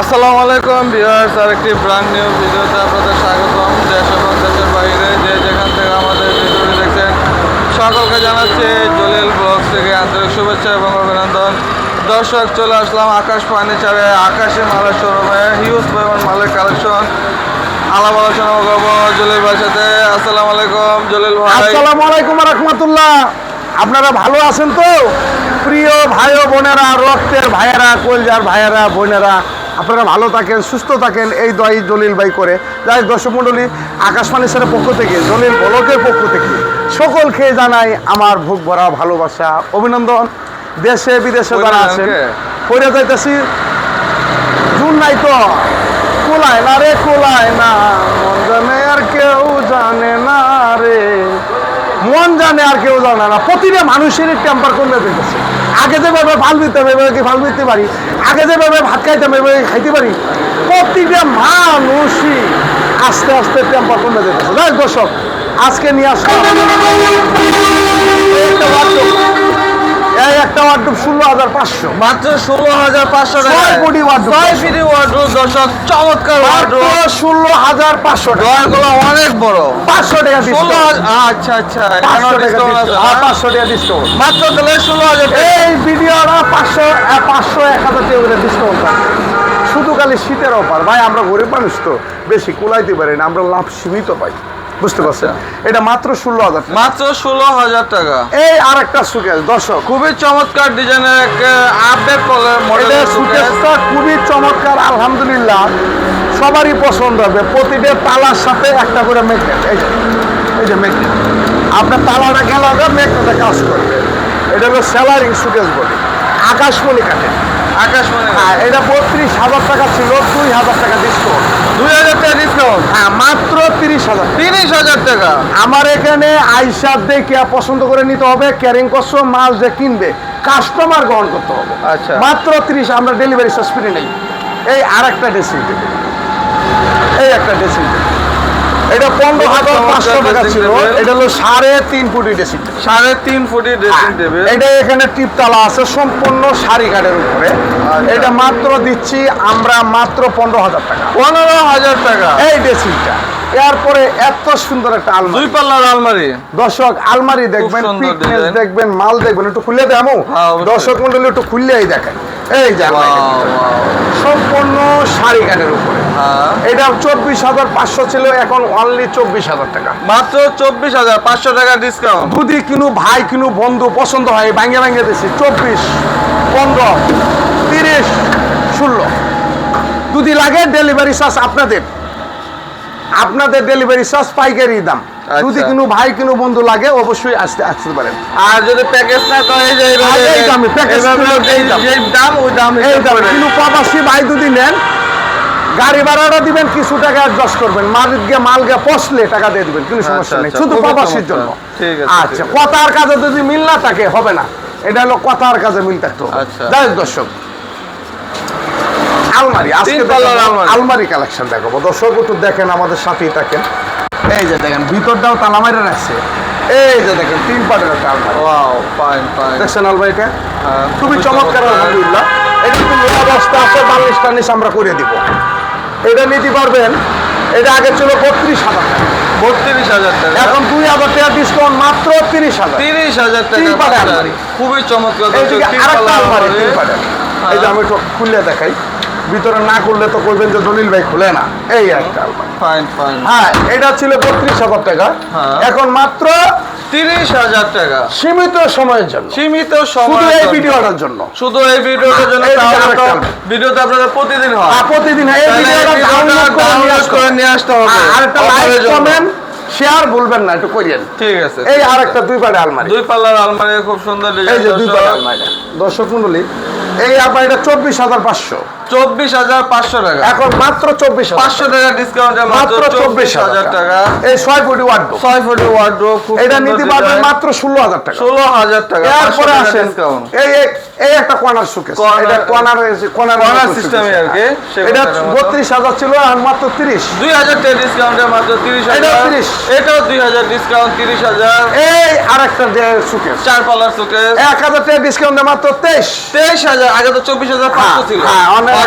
আসসালামু আলাইকুম ভিউয়ার্স, আরেকটি ব্র্যান্ড নিউ ভিডিওতে আপনাদের স্বাগতম। দেশ এবং দেশের বাইরে যে যেখান থেকে আমাদের ভিডিওটি দেখছেন, সকলকে জানাচ্ছি জলিল ব্লগস থেকে আন্তরিক শুভেচ্ছা এবং অভিনন্দন। দর্শক, চলে আসলাম আকাশ ফার্নিচারে। আকাশে মালের শোরুমে হিউজ পরিমাণ মালের কালেকশন আলাপ আলোচনা করব জলিল ভাইয়ের সাথে। আসসালামু আলাইকুম জলিল ভাই। আসসালামু আলাইকুম রহমতুল্লাহ। আপনারা ভালো আছেন তো? প্রিয় ভাই বোনেরা, রক্তের ভাইয়েরা, কলজার ভাইয়েরা, বোনেরা আপনারা ভালো থাকেন সুস্থ থাকেন এই দয় জলিল ভাই করে। যাই দর্শক মণ্ডলী আকাশবাণী স্যারের পক্ষ থেকে জলিল বলকের পক্ষ থেকে সকলকে জানাই আমার ভোগ ভরা ভালোবাসা অভিনন্দন। দেশে বিদেশে যারা আছেন? পড়ে যাইতেছি। জুন নাই তো কোলায় না রে কোলায় না। মন জানে আর কেউ জানে না রে। মন জানে আর কেউ জানে না। প্রতিটা মানুষের টেম্পার কমে দিতেছে আগে যেভাবে ভালো দিতাম এভাবে কি ভালো দিতে পারি? আগে যেভাবে ভাত খাইতাম এভাবে খাইতে পারি? প্রতিটা মানুষই আস্তে আস্তে টেম্পার কমে দিতেছে যাই দর্শক আজকে নিয়ে আসলাম একটা। ওয়ার্ডরোব ষোলো হাজার পাঁচশো। মাত্র ষোলো হাজার পাঁচশো ছয় কোটি wardrobe। ছয় ফিটি ওয়ার্ড্রোব দর্শক চমৎকার ওয়ার্ড্রোব ষোলো হাজার পাঁচশো টাকা। অনেক বড়। পাঁচশো টাকা ষোলো আচ্ছা আচ্ছা পাঁচশো টাকা। হ্যাঁ? পাঁচশো টাকা ডিসকাউন্ট মাত্র তাহলে ষোলো হাজার পাঁচশো পাঁচশো এক হাজার টাকা করে ডিসকাউন্ট শুধু খালি শীতের অফার। ভাই আমরা গরিব মানুষ তো বেশি কুলাইতে পারি না আমরা লাভ সীমিত পাই। বুঝতে পারছেন? এটা মাত্র ষোলো হাজার মাত্র ষোলো হাজার টাকা। এই আর একটা সুকেশ দর্শক। খুবই চমৎকার ডিজাইনের আপডেট মডেলের সুকেশটা খুবই চমৎকার আলহামদুলিল্লাহ। সবারই পছন্দ হবে। প্রতিটা তালার সাথে একটা করে ম্যাগনেট এই যে এই যে ম্যাগনেট আপনার তালাটা গেল ম্যাগনেটে কাজ করবে। এটা হলো স্যালারিং সুকেশ বলে আকাশমণি কাটে আকাশ মানে হ্যাঁ এটা বত্রিশ হাজার টাকা ছিল দুই হাজার টাকা ডিসকাউন্ট দুই হাজার টাকা ডিসকাউন্ট হ্যাঁ মাত্র তিরিশ হাজার তিরিশ হাজার টাকা? আমার এখানে আইসা দেখে পছন্দ করে নিতে হবে ক্যারিং করছ মাল যে কিনবে কাস্টমার গ্রহণ করতে হবে। আচ্ছা। মাত্র তিরিশ আমরা ডেলিভারি চার্জ ফ্রি নেই। এই আর একটা ড্রেসিং এই একটা ড্রেসিং এটা পনেরো হাজার পাঁচশো টাকা ছিল। এটা হলো সাড়ে তিন ফুটি ড্রেসিং সাড়ে তিন ফুটি ড্রেসিং টেবিল এটা এখানে টিপতলা আছে সম্পূর্ণ শাড়ি কাঠের উপরে। আচ্ছা। এটা মাত্র দিচ্ছি আমরা মাত্র পনেরো হাজার টাকা। পনেরো হাজার টাকা। এই ড্রেসিংটা এরপরে এত সুন্দর একটা আলমারি। দুই পাল্লার আলমারি। দর্শক আলমারি দেখবেন ফিটনেস দেখবেন মাল দেখবেন একটু খুলে দেবো হ্যাঁ। দর্শক মন্ডলী একটু খুললেই দেখেন। এই যে। সম্পূর্ণ শাড়ি কাঠের উপরে। হ্যাঁ এটা চব্বিশ হাজার পাঁচশো ছিল এখন অনলি চব্বিশ হাজার টাকা। মাত্র চব্বিশ হাজার পাঁচশো টাকা ডিসকাউন্ট দুদি কিনু ভাই কিনু বন্ধু পছন্দ হয় ভাঙ্গে ভাঙ্গে দিছি। চব্বিশ পনেরো তিরিশ ষোলো। দুদি লাগে ডেলিভারি চার্জ আপনাদের। আপনাদের ডেলিভারি চার্জ পাইকারি দাম। যদি আচ্ছা। কিনু ভাই কিনু বন্ধু লাগে অবশ্যই আসতে আসতে পারেন। আর যদি প্যাকেজ না করে যে এই দামে, এই দাম। ওই দাম এই দাম কিন্তু প্রবাসী ভাই যদি নেন গাড়ি ভাড়াটা দিবেন কিছু টাকা অ্যাডজাস্ট করবেন। মাল গিয়ে মাল গিয়ে পচলে টাকা দিয়ে দিবেন কোনো সমস্যা আচ্ছা, নেই। আচ্ছা, শুধু প্রবাসীর জন্য। আচ্ছা কথার কাজে যদি মিল না থাকে হবে না। এটা হলো কথার কাজে মিল থাকতে হবে। আচ্ছা। যাই দর্শক আলমারি আজকে আলমারি। কালেকশন দেখাবো। দর্শক একটু দেখেন আমাদের সাথেই থাকেন। এই যে দেখেন ভিতরটাও তালা রাখছে। এই যে দেখেন তিন পাটের একটা আলমারি। Wow, fine, fine. দেখছেন আলমারিটা? হ্যাঁ, খুবই চমৎকার আলহামদুলিল্লাহ এটা কিন্তু আছে বাল্লিশ টাল্লিশ আমরা করে দিব। এটা নিতে পারবেন। এটা আগে ছিল বত্রিশ হাজার বত্রিশ হাজার টাকা। এখন দুই হাজার টাকা ডিসকাউন্ট মাত্র তিরিশ হাজার। তিরিশ হাজার টাকা। খুবই চমৎকার এই যে আমি একটু খুলে দেখাই। ভিতরে না করলে তো করবেন যে দলিল ভাই খুলে না। এই একটা. হ্যাঁ এটা ছিল বত্রিশ হাজার টাকা। হ্যাঁ। এখন মাত্র তিরিশ হাজার টাকা। সীমিত সময়ের জন্য। সীমিত সময় এই ভিডিওটার জন্য। শুধু এই ভিডিওটার জন্য ভিডিওটা তো একটা। ভিডিওতে আপনাদের প্রতিদিন হয়। প্রতিদিন এই ভিডিওটা ভিডিওটা করে নিয়ে আসতে হবে। নিয়ে আসতে হবে। আর- একটা লাইক কমেন্ট শেয়ার ভুলবেন না একটু করিয়েন। ঠিক আছে এই আর একটা দুই পাড়ে আলমারি। দুই পাল্লার আলমারি খুব সুন্দর এই যে দুই পাড়ে আলমারি। দর্শক মন্ডলী এই আলমারিটা চব্বিশ হাজার পাঁচশো। চব্বিশ হাজার পাঁচশো টাকা। এখন মাত্র চব্বিশ পাঁচশো টাকা। ডিসকাউন্ট মাত্র চব্বিশ হাজার টাকা। এই ছয় কোটি ওয়ার্ড ছয় ফুটি ওয়ার্ড্রোব এটা নিতে পারবেন মাত্র ষোলো হাজার টাকা। ষোলো হাজার টাকা এরপরে আসেন। এই এই- এই একটা কর্নার সুকেস এটা কর্নার কর্নার Corner system আর কি, এটা বত্রিশ হাজার ছিল আর মাত্র তিরিশ। দুই হাজার টাকা ডিসকাউন্টে মাত্র তিরিশ হাজার। 30 এটাও দুই হাজার ডিসকাউন্ট তিরিশ হাজার। এই আর একটা সুকেস চার পাল্লার সুকেস এক হাজার টাকা ডিসকাউন্টে মাত্র তেইশ। তেইশ হাজার আগে তো চব্বিশ হাজার পাঁচশো ছিল। হ্যাঁ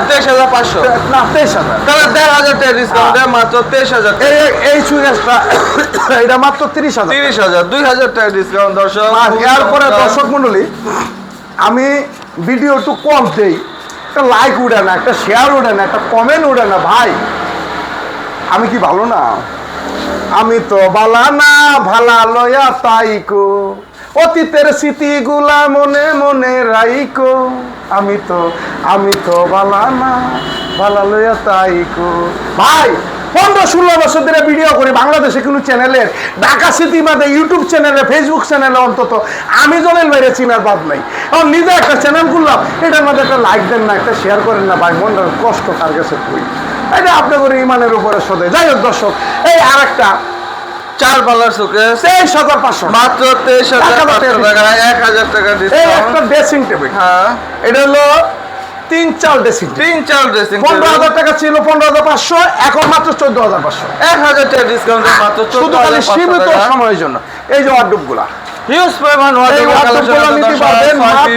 তেইশ হাজার পাঁচশো। না তেইশ হাজার। তাহলে দেড় হাজার টাকা ডিসকাউন্ট দেয় মাত্র তেইশ হাজার এই এটা মাত্র তিরিশ হাজার। তিরিশ হাজার দুই হাজার টাকা ডিসকাউন্ট দর্শক। আর খুবই এরপরে চমৎকার। দর্শক মন্ডলী আমি ভিডিও একটু কম দেই। একটা লাইক উঠে না একটা শেয়ার উঠে না একটা কমেন্ট উঠে না ভাই। আমি কি ভালো না? আমি তো বালা না ভালা লয়া তাইকো অতীতের স্মৃতিগুলা মনে মনে রাইকো। আমি তো আমি তো বালা না ভালা লয়া তাইকো। ভাই, পনেরো ষোলো বছর ধরে ভিডিও করি বাংলাদেশে কোনো চ্যানেলের ঢাকা সিটি মাঝে ইউটিউব চ্যানেলে ফেসবুক চ্যানেলে অন্তত। আমি জলের বাইরে চিনার বাদ নাই। এখন নিজে একটা চ্যানেল খুললাম, এটার মধ্যে একটা লাইক দেন না, একটা শেয়ার করেন না, ভাই মনটা কষ্ট তার কাছে কই এটা আপনাদের ইমানের উপরে সদে যাই হোক, দর্শক, এই আর একটা চার পাল্লার শোকেস তেইশ হাজার পাঁচশো। মাত্র তেইশ হাজার পাঁচশো টাকা। এক হাজার টাকা এই একটা ড্রেসিং টেবিল হ্যাঁ। এটা হলো তিন চাল ড্রেসিং তিন চার ড্রেসিং পনেরো হাজার টাকা ছিল পনেরো হাজার পাঁচশো এখন মাত্র চোদ্দ হাজার পাঁচশো। এক হাজার টাকা ডিসকাউন্ট মাত্র চোদ্দ হাজার সীমিত সময়ের জন্য। এই যে ওয়ার্ডরোবগুলা হিউজ পরিমাণ এই ওয়ার্ড্রোবগুলো মাত্র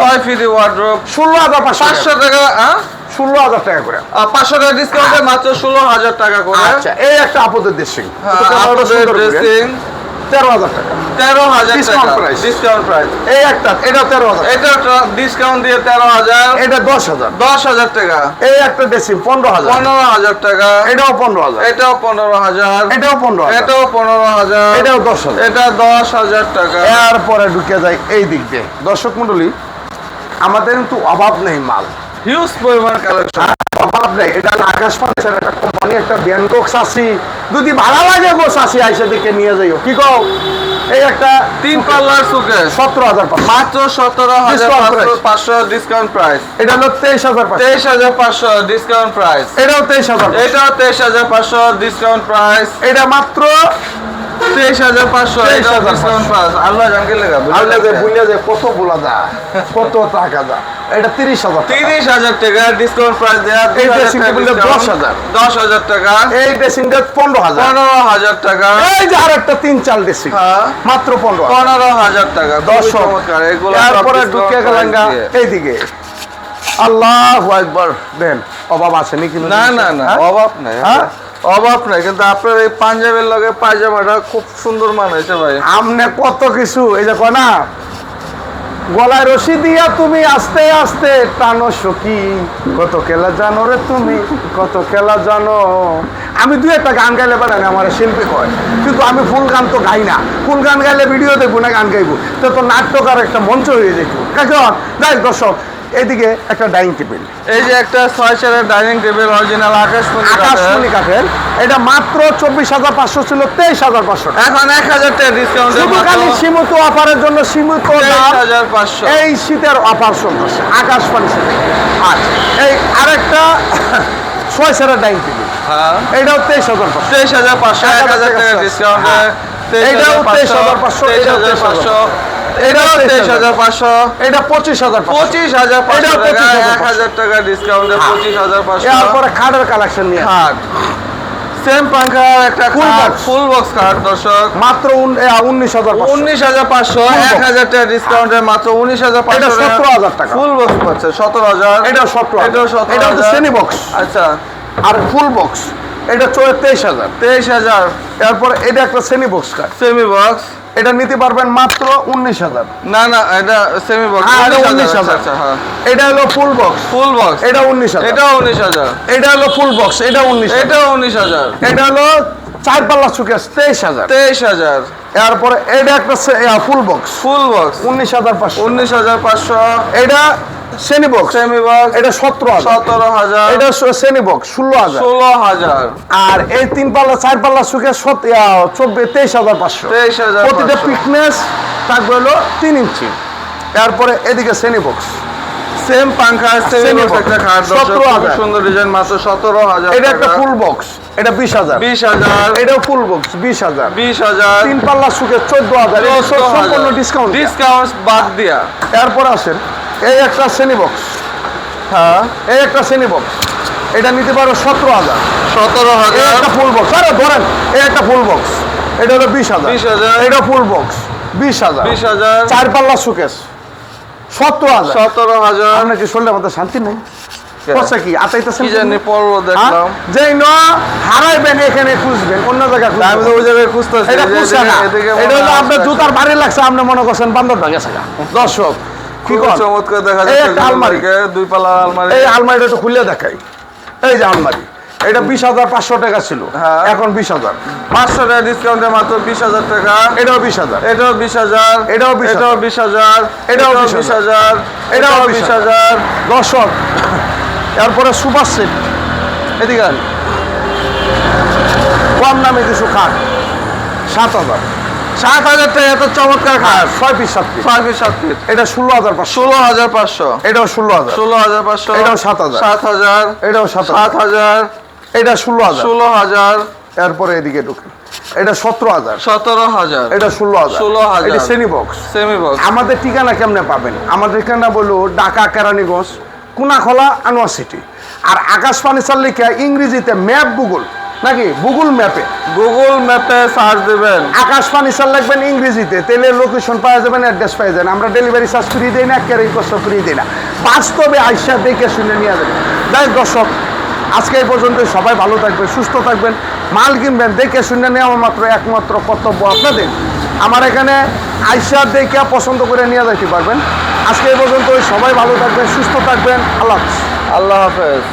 ছয় ফিট ওয়ার্ড্রোব ষোলো হাজার পাঁচশো টাকা হ্যাঁ? ষোলো হাজার টাকা করে। পাঁচশো টাকা ডিসকাউন্টে মাত্র ষোলো হাজার টাকা করে। আচ্ছা এই একটা আপদের ড্রেসিং ড্রেসিং তেরো হাজার টাকা। তেরো হাজার ডিসকাউন্ট প্রাইস এই একটা এটা তেরো হাজার এটা ডিসকাউন্ট দিয়ে তেরো হাজার। এটা দশ হাজার। দশ হাজার টাকা। এই একটা পনেরো হাজার। পনেরো হাজার টাকা। এটাও পনেরো হাজার। এটাও পনেরো হাজার। এটাও পনেরো এটাও পনেরো হাজার। এটাও দশ হাজার। এটা দশ হাজার টাকা। এরপরে ঢুকে যায় এই দিক দিয়ে। দর্শক মন্ডলী আমাদের কিন্তু অভাব নেই মাল। হিউজ পরিমাণ কালেকশন অভাব নেই এটা আকাশ ফার্নিচার একটা কোম্পানি একটা ব্যাংকক চাষি। যদি ভালো লাগে গো চাষি আইসে দিকে নিয়ে যাইও। কি কও? এই একটা তিন পাল্লার সুকেশ সতেরো হাজার মাত্র সতেরো হাজার। পাঁচশো ডিসকাউন্ট প্রাইস এটা হলো তেইশ হাজার তেইশ হাজার পাঁচশো ডিসকাউন্ট প্রাইস এটাও তেইশ হাজার এটাও তেইশ হাজার পাঁচশো ডিসকাউন্ট প্রাইস এটা মাত্র তেইশ হাজার পাঁচশো 23,500 এটাও ডিসকাউন্ট প্রাইস আল্লাহ জানকে লেগা আল্লাহ যে বুঝলে যে কত বলা যায় কত টাকা যায় এটা তিরিশ হাজার তিরিশ হাজার টাকা ডিসকাউন্ট প্রাইস দেওয়া এই dressing table-এ 10,000 দশ হাজার। টাকা। এই ড্রেসিংটা পনেরো হাজার। পনেরো হাজার টাকা। এই যে আর একটা তিন চাল ড্রেসিং হ্যাঁ। মাত্র পনেরো পনেরো হাজার টাকা। খুবই দর্শক চমৎকার। এগুলো সব ঢুকে গেলেন। এইদিকে। আল্লাহ একবার দেন অভাব আছে নাকি? না না না হ্যাঁ? অভাব নাই। হ্যাঁ? অভাব নাই, কিন্তু আপনার এই পাঞ্জাবের লগে পায়জামাটা খুব সুন্দর মানাইছে ভাই। আমনে কত কিছু, এই যে না, গলায় রশি দিয়া তুমি আস্তে আস্তে টানো সখী। কত খেলা জানো রে তুমি, কত খেলা জানো। আমি দুই একটা গান গাইলে পারেন আমার শিল্পী কয়। কিন্তু আমি ফুল গান তো গাই না। ফুল গান গাইলে ভিডিও দেখব না, গান গাইবো। তো তো নাট্যকার একটা মঞ্চ হয়ে যেত কারণ যাই দর্শক এদিকে একটা ডাইনিং টেবিল। এই যে একটা ছয় চারের ডাইনিং টেবিল অরিজিনাল আকাশমণি আকাশমণি কাঠের এটা মাত্র চব্বিশ হাজার পাঁচশো ছিল তেইশ হাজার পাঁচশো এখন এক হাজার টাকা ডিসকাউন্ট শুধু খালি সীমিত অফারের জন্য সীমিত হাজার পাঁচশো। এই শীতের অফার চলতেছে আকাশ পানি আচ্ছা। এই আরেকটা ছয় সেরা ডাইনিং টেবিল। হ্যাঁ। এইটাও তেইশ হাজার পাঁচশো। তেইশ হাজার পাঁচশো এক হাজার হাজার টাকা। ডিসকাউন্টে হ্যাঁ। এটাও তেইশ এটাও হাজার পাঁচশো। এটাও তেইশ হাজার পাঁচশো। এটা পঁচিশ হাজার পঁচিশ। হাজার পাঁচশো টাকা এক হাজার টাকা ডিসকাউন্টে পঁচিশ হাজার পাঁচশো। এরপরে খাটের কালেকশন নিয়ে। খাট। সেম একটা খাট ফুল বক্স খাট দর্শক। মাত্র উনিশ হাজার উনিশ হাজার পাঁচশো এক হাজার টাকা ডিসকাউন্টে মাত্র উনিশ হাজার এটা পাঁচশো সতেরো হাজার টাকা। ফুল বক্স পাচ্ছে সতেরো হাজার। এটা সতেরো সতেরো এটা হচ্ছে শ্রেণি বক্স আচ্ছা। আর ফুল বক্স এটা তেইশ হাজার। তেইশ হাজার। এরপর এটা একটা শ্রেণি বক্স কাঠ সেমি বক্স এটা নিতে পারবেন মাত্র উনিশ হাজার। না না এটা সেমি বক্স উনিশ এটা 19,000 আচ্ছা হ্যাঁ। এটা হলো ফুল বক্স ফুল বক্স এটা উনিশ হাজার। এটা উনিশ হাজার। এটা হলো ফুল বক্স এটা উনিশ এটা উনিশ হাজার। এটা হলো চার পাল্লা সুকেস তেইশ হাজার। তেইশ হাজার। এরপরে এটা একটা ফুল বক্স ফুল বক্স উনিশ হাজার পাঁচশো। উনিশ হাজার পাঁচশো। এটা শ্রেণি বক্স সেমি বক্স এটা সতেরো হাজার। সতেরো হাজার। এটা শ্রেণি বক্স ষোলো হাজার। ষোলো হাজার। আর এই তিন পাল্লা চার পাল্লা পাঁচশো। তেইশ হাজার প্রতিটা ফিটনেস থাকবে হলো তিন ইঞ্চি। তারপরে এদিকে শ্রেণি বক্স সেম পাঙ্খা সেমি। একটা খাট খুব। সুন্দর ডিজাইন মাত্র সতেরো হাজার এটা একটা ফুল বক্স এটা বিশ হাজার। বিশ হাজার। এটাও ফুল বক্স বিশ হাজার। বিশ হাজার। তিন পাল্লা সুখে চোদ্দ হাজার। সম্পূর্ণ ডিসকাউন্ট ডিসকাউন্ট বাদ দিয়া। এরপর আসেন এই একটা শ্রেণি বক্স হ্যাঁ। এই একটা শ্রেণি বক্স এটা নিতে পারো সতেরো হাজার। সতেরো হাজার। একটা ফুল বক্স আরে ধরেন এই একটা ফুল বক্স এটা হলো বিশ হাজার। 20,000 এটা ফুল বক্স বিশ হাজার। বিশ হাজার। চার পাল্লা সুকেস সতেরো হাজার। সতেরো হাজার। আপনার কি শরীরের মধ্যে শান্তি নেই? কি? আতাইতেছেন কি জানি পড়ল দেখলাম। যেই ন হারাইবেন এখানে খুঁজবেন। অন্য জায়গায় আমি তো ওই জায়গায় খুঁজতেছি এটা খুঁজছে না এদিকে- এদিকে এটা হলো আপনার। জুতার বাড়ি লাগছে আপনি মনে করছেন গা। দর্শক কি খুব কর চমৎকার দেখা যাচ্ছে আলমারি। দুই এই আলমারিটা একটু খুলে দেখাই। এই যে আলমারি এটা বিশ হাজার পাঁচশো টাকা ছিল। হ্যাঁ। এখন বিশ হাজার। পাঁচশো টাকা ডিসকাউন্টে মাত্র বিশ হাজার টাকা। এটাও বিশ হাজার। এটাও বিশ হাজার। এটাও এটাও বিশ হাজার। এটাও এটাও 20,000 বিশ হাজার। এটাও এটাও 20,000 বিশ হাজার। দর্শক এরপরে সুপার সেট। এদিকে। কম দামে কিছু খাট সাত হাজার। সাত হাজার টাকা এত চমৎকার খাট ছয় পিস সাত পিস। ছয় পিস সাত পিস। এটা ষোলো হাজার পাঁচশো। ষোলো হাজার পাঁচশো। এটাও ষোলো হাজার। ষোলো হাজার পাঁচশো। এটাও 7,000 সাত হাজার। এটাও সাত সাত হাজার। এটা ষোলো হাজার। ষোলো হাজার। এরপরে এদিকে ঢুকে। এটা সতেরো হাজার। সতেরো হাজার। এটা ষোলো হাজার। 16,000 এটা শ্রেণি বক্স সেমি বক্স আমাদের ঠিকানা কেমনে পাবেন? আমাদের ঠিকানা বলল ঢাকা কেরানীগঞ্জ কুনাখলা আনোয়ার সিটি। আর আকাশ ফার্নিচার লিখে ইংরেজিতে ম্যাপ গুগল। নাকি? গুগল ম্যাপে গুগল ম্যাপে সার্চ দেবেন। আকাশ ফার্নিচার লিখবেন ইংরেজিতে তেলের লোকেশন পাওয়া যাবেন অ্যাড্রেস পাওয়া যাবেন। আমরা ডেলিভারি চার্জ ফ্রি দিই না ক্যারিং কষ্ট ফ্রি দিই না। বাস্তবে আইসা দেখে শুনে নিয়ে যাবেন। যাই দর্শক আজকে এই পর্যন্ত সবাই ভালো থাকবেন সুস্থ থাকবেন। মাল কিনবেন দেখে শুনে নেওয়া মাত্র একমাত্র কর্তব্য আপনাদের। আমার এখানে আইসা দেখে পছন্দ করে নিয়ে যাইতে পারবেন। আজকে এই পর্যন্ত সবাই ভালো থাকবেন সুস্থ থাকবেন। আল্লাহ হাফেজ। আল্লাহ হাফেজ।